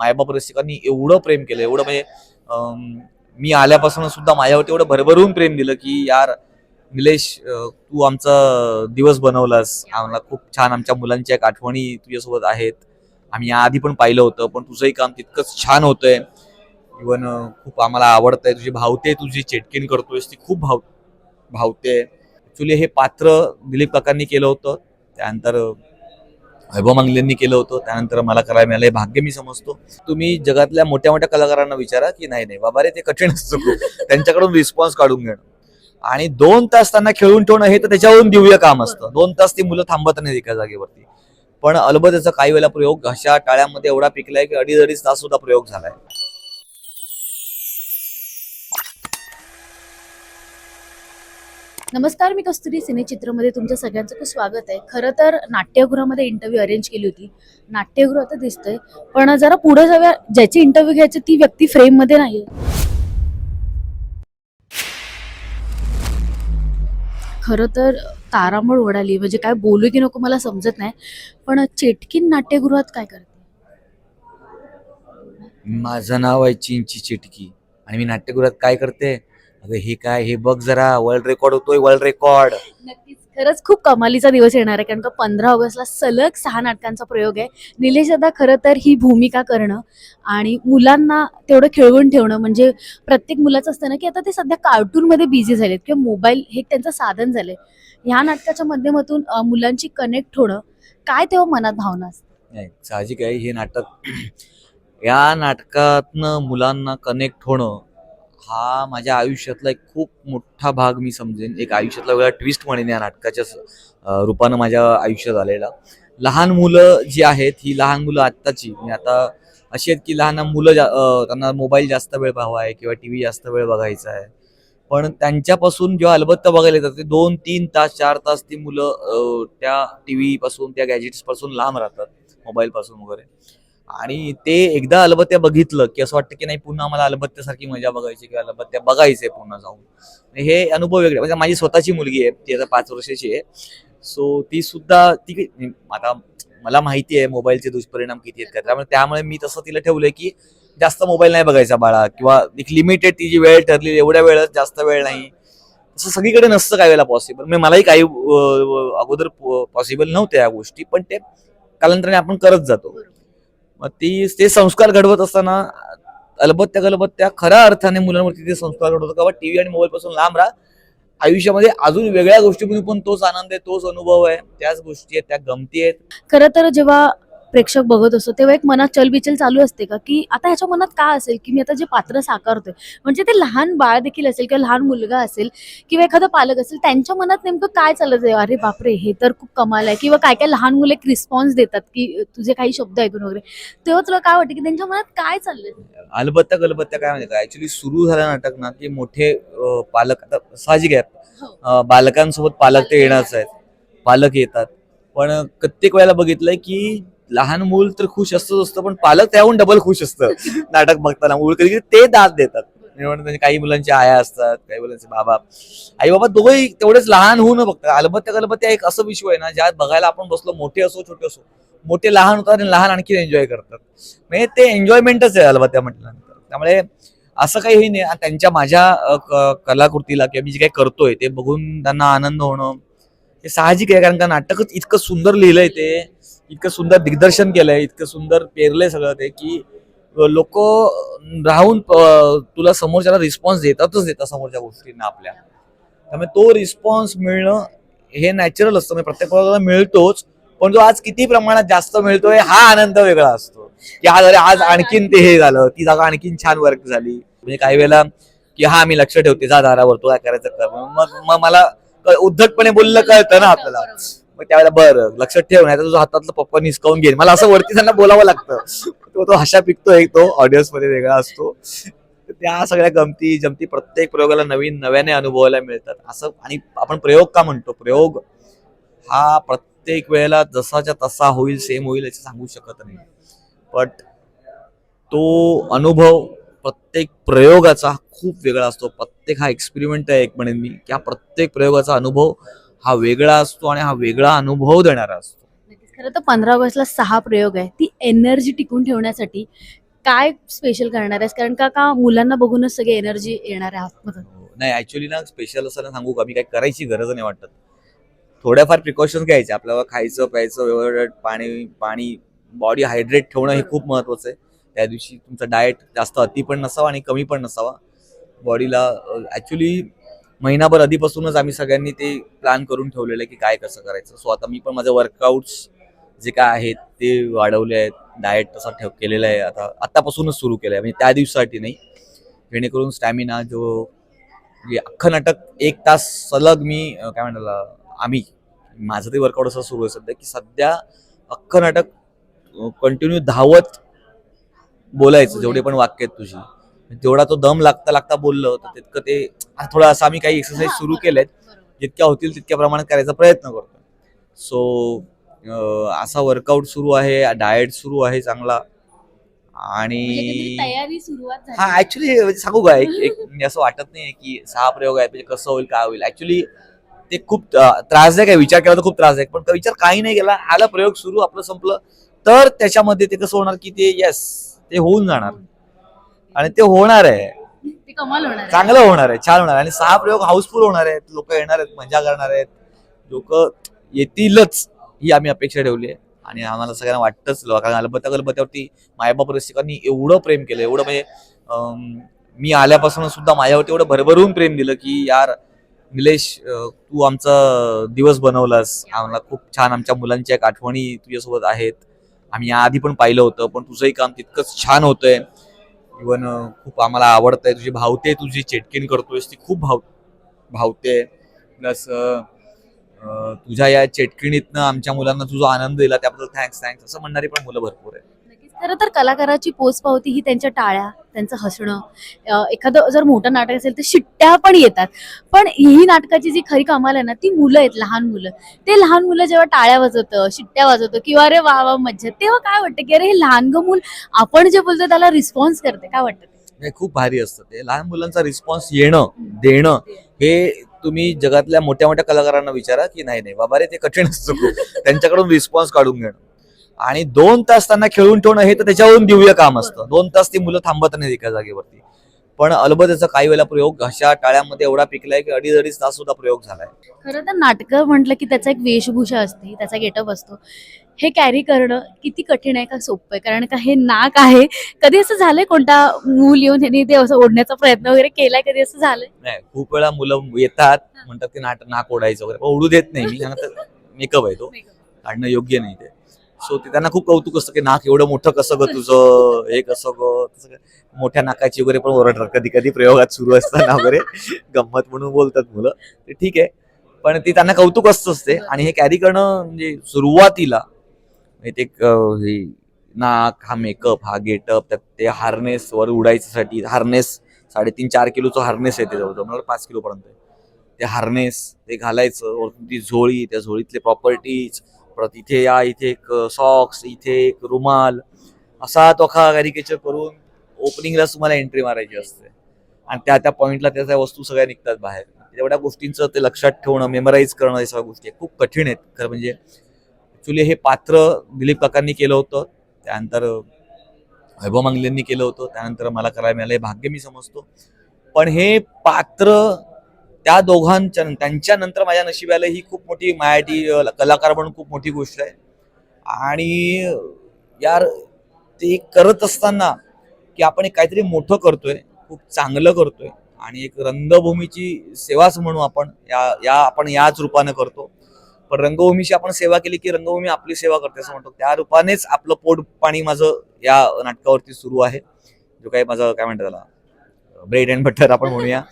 मायबाप रसिकांनी एवढं प्रेम केलं एवढं म्हणजे मी आल्यापासून सुद्धा माझ्यावरती एवढं भरभरून प्रेम दिलं की यार निलेश तू आमचा दिवस बनवलास. आम्हाला खूप छान आमच्या मुलांच्या एक आठवणी तुझ्यासोबत आहेत. आम्ही याआधी पण पाहिलं होतं पण तुझंही काम तितकंच छान होतंय. इवन खूप आम्हाला आवडतंय. तुझी भावते तुझी चेटकिन करतोयस ती खूप भाव भावते. ॲक्च्युली हे पात्र दिलीप काकांनी केलं होतं. त्यानंतर वैभव मांगल्यांनी केलं होतं. त्यानंतर मला करायला मिळालं. हे भाग्य मी समजतो. तुम्ही जगातल्या मोठ्या मोठ्या कलाकारांना विचारा की नाही नाही. बाबा रे ते कठीण असतं त्यांच्याकडून रिस्पॉन्स काढून घेणं. आणि दोन तास त्यांना खेळून ठेवणं हे तर त्याच्यावरून दिव्य काम असतं. दोन तास ती मुलं थांबत नाही एका जागेवरती. पण अलबत याचा काही वेळेला प्रयोग घशा टाळ्यामध्ये एवढा पिकलाय की अडीच अडीच तास सुद्धा प्रयोग झालाय. नमस्कार मी कस्तुरी सिनेचित्रमध्ये तुमच्या सगळ्यांचं खूप स्वागत आहे. खरं तर नाट्यगृहामध्ये इंटरव्ह्यू अरेंज केली होती. नाट्यगृह आता दिसतंय. पण जरा पुढे जाऊया. ज्याची इंटरव्ह्यू घ्यायची ती व्यक्ती फ्रेममध्ये नाही खरं तर तारांबळ उडाली म्हणजे काय बोलू की नको मला समजत नाही. पण चेटकीन नाट्यगृहात काय करते? माझं नाव आहे चिंची चेटकी. आणि मी नाट्यगृहात काय करते? अगं हे काय हे बघ जरा वर्ल्ड रेकॉर्ड होतोय वर्ल्ड रेकॉर्ड नक्कीच. खरंच खूप कमालीचा दिवस येणार आहे कारण का पंधरा ऑगस्टला सलग सहा नाटकांचा प्रयोग आहे. निलेश दादा खरं तर ही भूमिका करणं आणि मुलांना तेवढं खेळवून ठेवणं म्हणजे प्रत्येक मुलाचं असतं ना की आता ते सध्या कार्टूनमध्ये बिझी झालेत किंवा मोबाईल हे त्यांचं साधन झालंय. ह्या नाटकाच्या माध्यमातून अं, मुलांची कनेक्ट होणं काय तेव्हा मनात भावना असते नाही साहजिक आहे हे नाटक या नाटकातनं मुलांना कनेक्ट होणं हा माझ्या आयुष्यातला एक खूप मोठा भाग मी समजेन. एक आयुष्यातला वेगळा ट्विस्ट म्हणेन या नाटकाच्या रूपानं माझ्या आयुष्यात आलेला. लहान मुलं जी आहेत ही लहान मुलं आत्ताची. म्हणजे आता अशी आहेत की लहान मुलं जा- त्यांना मोबाईल जास्त वेळ पाहावा आहे किंवा टी व्ही जास्त वेळ बघायचा आहे. पण त्यांच्यापासून जेव्हा अलबत्ता बघायला येतात ते दोन तीन तास चार तास ती मुलं त्या टी व्हीपासून त्या गॅजेट्सपासून लांब राहतात मोबाईलपासून वगैरे. आणि ते एकदा अलबत्त्या बघितलं की असं वाटतं की नाही पुन्हा मला अलबत्त्यासारखी मजा बघायची किंवा अलबत्त्या बघायचंय पुन्हा जाऊन. हे अनुभव वेगळे. म्हणजे माझी स्वतःची मुलगी आहे ती आता पाच वर्षाची आहे. सो ती सुद्धा ती आता मला माहिती आहे मोबाईलचे दुष्परिणाम किती आहेत का त्यामुळे त्यामुळे मी तसं तिला ठेवलंय की जास्त मोबाईल नाही बघायचा बाळा. किंवा एक लिमिटेड ती जी वेळ ठरली एवढ्या वेळच जास्त वेळ नाही. तसं सगळीकडे नसतं काही वेळेला पॉसिबल म्हणजे मलाही काही अगोदर पॉसिबल नव्हत्या या गोष्टी पण ते कालांतराने आपण करत जातो. मग ती ते संस्कार घडवत असताना अलबत्त्या गलबत्त्या खऱ्या अर्थाने मुलांवरती ते संस्कार घडवतो किंवा टीव्ही आणि मोबाईल पासून लांब राहा. आयुष्यामध्ये अजून वेगळ्या गोष्टीमध्ये पण तोच आनंद आहे तोच अनुभव आहे. त्याच गोष्टी आहेत त्या गमती आहेत. खरं तर जेव्हा प्रेक्षक बघत असतो तेव्हा एक मनात चलबिचल चालू असते का? की आता ह्याच्या मनात काय असेल? की मी आता जे पात्र साकारतोय म्हणजे ते लहान बाळ देखील असेल किंवा लहान मुलगा असेल किंवा एखादा पालक असेल त्यांच्या मनात नेमकं काय चालत आहे अरे बापरे हे तर खूप कमाल आहे. किंवा काय काय लहान मुलं एक रिस्पॉन्स देतात की तुझे काही शब्द ऐकून वगैरे. तेव्हा तुला काय वाटतं की त्यांच्या मनात काय चाललंय? अलबत्त्या गलबत्त्या काय म्हणजे काय? ऍक्च्युली सुरू झालं नाटक ना की मोठे अं, पालक आता साहजिक आहे. हो. अं, बालकांसोबत पालक ते येणारच आहेत. पालक येतात. पण कित्येक वेळेला बघितलंय की लहान मूल तर खुश असतंच असतं पण पालक त्याहून डबल खुश असतं. नाटक बघताना मूळ कधी ते दाद देतात. म्हणजे काही मुलांच्या आया असतात काही मुलांचे बाबा. आई बाबा दोघंही तेवढेच लहान होऊन बघतात अलबत्त्या गलबत्त्या एक असं विश्व आहे ना ज्यात बघायला आपण बसलो मोठे असो छोटे असो मोठे लहान होतात आणि लहान आणखी एन्जॉय करतात. म्हणजे ते एन्जॉयमेंटच आहे अलबत्त्या म्हटल्यानंतर. त्यामुळे असं काही हे नाही. त्यांच्या माझ्या कलाकृतीला किंवा मी जे काही करतोय ते बघून त्यांना आनंद होणं हे साहजिक आहे. कारण का नाटकच इतकं सुंदर लिहिलंय ते. इतकं सुंदर दिग्दर्शन केलंय इतकं सुंदर पेरलंय सगळं ते की लोक राहून तुला समोरच्याला रिस्पॉन्स देतातच देतात समोरच्या गोष्टींना आपल्या. त्यामुळे तो रिस्पॉन्स मिळणं हे नॅचरल असतं. म्हणजे प्रत्येक प्रकाराला मिळतोच पण जो आज किती प्रमाणात जास्त मिळतोय हा आनंद वेगळा असतो. की आज अरे आज आणखीन ते हे झालं ती जागा आणखीन छान वर्क झाली. म्हणजे काही वेळेला की हा मी लक्ष ठेवते जा दारावर तो काय करायचं कर. मग मग मला उद्धटपणे बोललं कळतं ना आपल्याला. मग त्यावेळेला बरं लक्षात ठेव नाही तर तुझ्या हातातलं पप्पा निसकावून घेईन. मला असं वरती त्यांना बोलावं लागतं. तो तो हशा पिकतो एक तो ऑडियन्समध्ये वेगळा असतो. तर त्या सगळ्या गमती जमती प्रत्येक प्रयोगाला नवीन नव्याने अनुभवायला मिळतात. असं आणि आपण प्रयोग का म्हणतो? प्रयोग हा प्रत्येक वेळेला जसाच्या तसा होईल सेम होईल याचं सांगू शकत नाही. बट तो अनुभव प्रत्येक प्रयोगाचा खूप वेगळा असतो. प्रत्येक हा एक्सपेरिमेंट आहे एक म्हणेन मी. की हा प्रत्येक प्रयोगाचा अनुभव हा वेगळा असतो आणि हा वेगळा अनुभव देणारा असतो. खरं तर पंधरा ऑगस्टला सहा प्रयोग आहे ती एनर्जी टिकून ठेवण्यासाठी काय स्पेशल करणार आहेस? कारण का का मुलांना बघूनच सगळे एनर्जी येणार आहे आतमधून? नाही ऍक्च्युली ना स्पेशल असं ना सांगू का? मी काही करायची गरज नाही वाटत. थोड्याफार प्रिकॉशन घ्यायचे. आपल्याला खायचं प्यायचं व्यवस्थित पाणी पाणी बॉडी हायड्रेट ठेवणं हे खूप महत्वाचं आहे. त्या दिवशी तुमचं डाएट जास्त अति पण नसावा आणि कमी पण नसावा. बॉडीला ऍक्च्युली महिनाभर आधीपासूनच आम्ही सगळ्यांनी ते प्लॅन करून ठेवलेलं आहे की काय कसं करायचं. सो आता मी पण माझे वर्कआउट्स जे काय आहेत ते वाढवले आहेत. डाएट तसा ठेव केलेला आहे. आता आत्तापासूनच सुरू केलं आहे म्हणजे त्या दिवसासाठी नाही. जेणेकरून स्टॅमिना जो म्हणजे अख्खं नाटक एक तास सलग मी काय म्हणाला आम्ही माझं ते वर्कआउट असं सुरू आहे सध्या की सध्या अख्खं नाटक कंटिन्यू धावत बोलायचं. जेवढे पण वाक्य आहेत तुझी. जेवढा तो दम लागता लागता बोललं तर तितकं ते थोडं असं आम्ही काही एक्सरसाइज सुरू केलेत. जितक्या होतील तितक्या प्रमाणात करायचा प्रयत्न करतो सो असा वर्कआउट सुरू आहे डाएट सुरू आहे चांगला. आणि म्हणजे हा ऍक्च्युली सांगू का एक एक म्हणजे असं वाटत नाही की सहा प्रयोग आहे म्हणजे कसं होईल काय होईल. ऍक्च्युली ते खूप त्रासदायक आहे विचार केला तर खूप त्रासदायक पण विचार काही नाही केला. आला प्रयोग सुरू आपलं संपलं. तर त्याच्यामध्ये ते कसं होणार की ते येस ते होऊन जाणार. आणि ते होणार आहे. ते कमाल होणार आहे. चांगलं होणार आहे छान होणार आहे. आणि सहा प्रयोग हाऊसफुल होणार आहेत लोक येणार आहेत मजा करणार आहेत. लोक येतीलच ही आम्ही अपेक्षा ठेवली आहे. आणि आम्हाला सगळ्यांना वाटतंच कारण अलबत्ता गलबत्यावरती मायबाप रसिकांनी एवढं प्रेम केलं एवढं म्हणजे अं, मी आल्यापासून सुद्धा माझ्यावरती एवढं भरभरून प्रेम दिलं की यार निलेश अं, तू आमचा दिवस बनवलास. आम्हाला खूप छान आमच्या मुलांच्या एक आठवणी तुझ्यासोबत आहेत. आम्ही याआधी पण पाहिलं होतं पण तुझंही काम तितकंच छान होतंय. इवन खूप आम्हाला आवडतंय. तुझी भावते तुझी चेटकिन करतोयस ती खूप भाव भावते प्लस तुझ्या या चेटकिणीतनं आमच्या मुलांना तुझा आनंद दिला त्याबद्दल थँक्स थँक्स असं म्हणणारी पण मुलं भरपूर आहे खरं तर कलाकाराची पोच पावती ही त्यांच्या टाळ्या त्यांचं हसणं एखादं जर मोठं नाटक असेल तर शिट्ट्या पण येतात. पण ही नाटकाची जी खरी कमाल आहे ना ती मुलं आहेत लहान मुलं. ते लहान मुलं जेव्हा टाळ्या वाजवतं शिट्ट्या वाजवतं किंवा अरे वा वा मज्जा तेव्हा काय वाटतं की अरे हे लहान ग मूल आपण जे बोलतो त्याला रिस्पॉन्स करते काय वाटतं? ते? हे खूप भारी असतं ते. लहान मुलांचा रिस्पॉन्स येणं देणं हे तुम्ही जगातल्या मोठ्या मोठ्या कलाकारांना विचारा की नाही नाही बाबा रे ते कठीण असतं त्यांच्याकडून रिस्पॉन्स काढून घेणं. आणि दोन तास त्यांना खेळून ठेवणं हे तर त्याच्यावरून दिव्य काम असतं. दोन तास ती मुलं थांबत नाही एका जागेवरती. पण अलबत त्याचा काही वेळेला प्रयोग अशा टाळ्यामध्ये एवढा पिकलाय की अडीच अडीच तास सुद्धा प्रयोग झालाय. खरं तर नाटकं म्हटलं की त्याचा एक वेशभूषा असते त्याचा गेटअप असतो. हे कॅरी करणं किती कठीण आहे का सोपं आहे? कारण का हे नाक आहे. कधी असं झालंय कोणता मूल येऊन ह्यांनी ते असं ओढण्याचा प्रयत्न वगैरे केलाय? कधी असं झालंय? नाही खूप वेळा मुलं येतात म्हणतात ते नाट नाक ओढायचं वगैरे पण ओढू देत नाही. मी मेकअप आहे तो. काढणं योग्य नाही ते. सो ते त्यांना खूप कौतुक असतं की नाक एवढं मोठं कसं ग तुझं? हे कसं ग? मोठ्या नाकाची वगैरे पण ओरडतात. कधी कधी प्रयोगात सुरू असताना वगैरे गंमत म्हणून बोलतात मुलं. ते ठीक आहे. पण ते त्यांना कौतुक असतं असते. आणि हे कॅरी करणं म्हणजे सुरुवातीला ते हे नाक हा मेकअप हा गेटअप त्यात ते हार्नेस वर उडायच्यासाठी हार्नेस साडेतीन चार किलोचं हार्नेस आहे ते जवळजवळ. मला पाच किलो पर्यंत ते हार्नेस ते घालायचं वरतून ती झोळी त्या झोळीतले प्रॉपर्टीज परत इथे या इथे एक सॉक्स इथे एक रुमाल असा तोखा कॅरिकेचर करून ओपनिंगला तुम्हाला एंट्री मारायची असते. आणि त्या त्या पॉईंटला त्या त्या वस्तू सगळ्या निघतात बाहेर. म्हणजे एवढ्या गोष्टींचं ते लक्षात ठेवणं मेमराईज करणं या सगळ्या गोष्टी खूप कठीण आहेत. खरं म्हणजे ऍक्च्युली हे पात्र दिलीप काकांनी केलं होतं. त्यानंतर वैभव मांगलेंनी केलं होतं. त्यानंतर मला करायला मिळालं हे भाग्य मी समजतो. पण हे पात्र त्या दोघांच्या त्यांच्या नंतर माझ्या नशिबाला ही खूप मोठी मराठी कलाकार म्हणून खूप मोठी गोष्ट आहे. आणि यार ते करत असताना की आपण एक काहीतरी मोठं करतोय खूप चांगलं करतोय आणि एक रंगभूमीची सेवाच म्हणू आपण या या आपण याच रूपानं करतो. पण रंगभूमीची आपण सेवा केली की रंगभूमी आपली सेवा करते असं म्हणतो. त्या रूपानेच आपलं पोट पाणी माझं या नाटकावरती सुरू आहे. जो काही माझं काय म्हणतात त्याला ब्रेड अँड बटर आपण म्हणूया.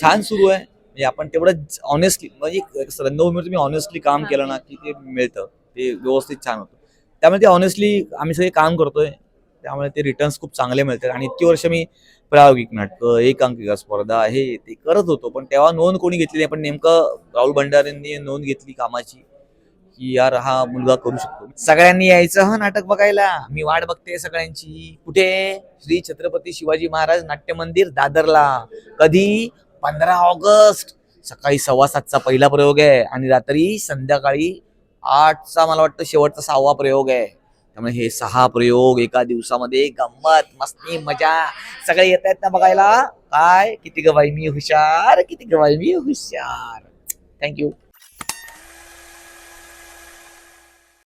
छान सुरू आहे. म्हणजे आपण तेवढं ऑनेस्टली म्हणजे रंगभूमीवर तुम्ही ऑनेस्टली काम केलं ना की ते मिळतं ते व्यवस्थित छान होतं. त्यामुळे ते ऑनेस्टली आम्ही सगळे काम करतोय त्यामुळे ते रिटर्न्स खूप चांगले मिळतात. आणि इतकी वर्ष मी प्रायोगिक नाटकं एकांकिका स्पर्धा हे ते करत होतो पण तेव्हा नोंद कोणी घेतली नाही. पण नेमकं राहुल भंडारेंनी नोंद घेतली कामाची की यार हा मुलगा करू शकतो. सगळ्यांनी यायचं हा नाटक बघायला. मी वाट बघते सगळ्यांची. कुठे? श्री छत्रपती शिवाजी महाराज नाट्य मंदिर दादरला. कधी? पंधरा ऑगस्ट सकाळी सव्वा सातचा पहिला प्रयोग आहे आणि रात्री संध्याकाळी आठचा मला वाटतं शेवटचा सहावा प्रयोग आहे. त्यामुळे हे सहा प्रयोग एका दिवसामध्ये गंमत मस्ती मजा सगळे येत आहेत ना बघायला. काय? किती गवाई मी हुशार किती गवाई मी हुशार. थँक्यू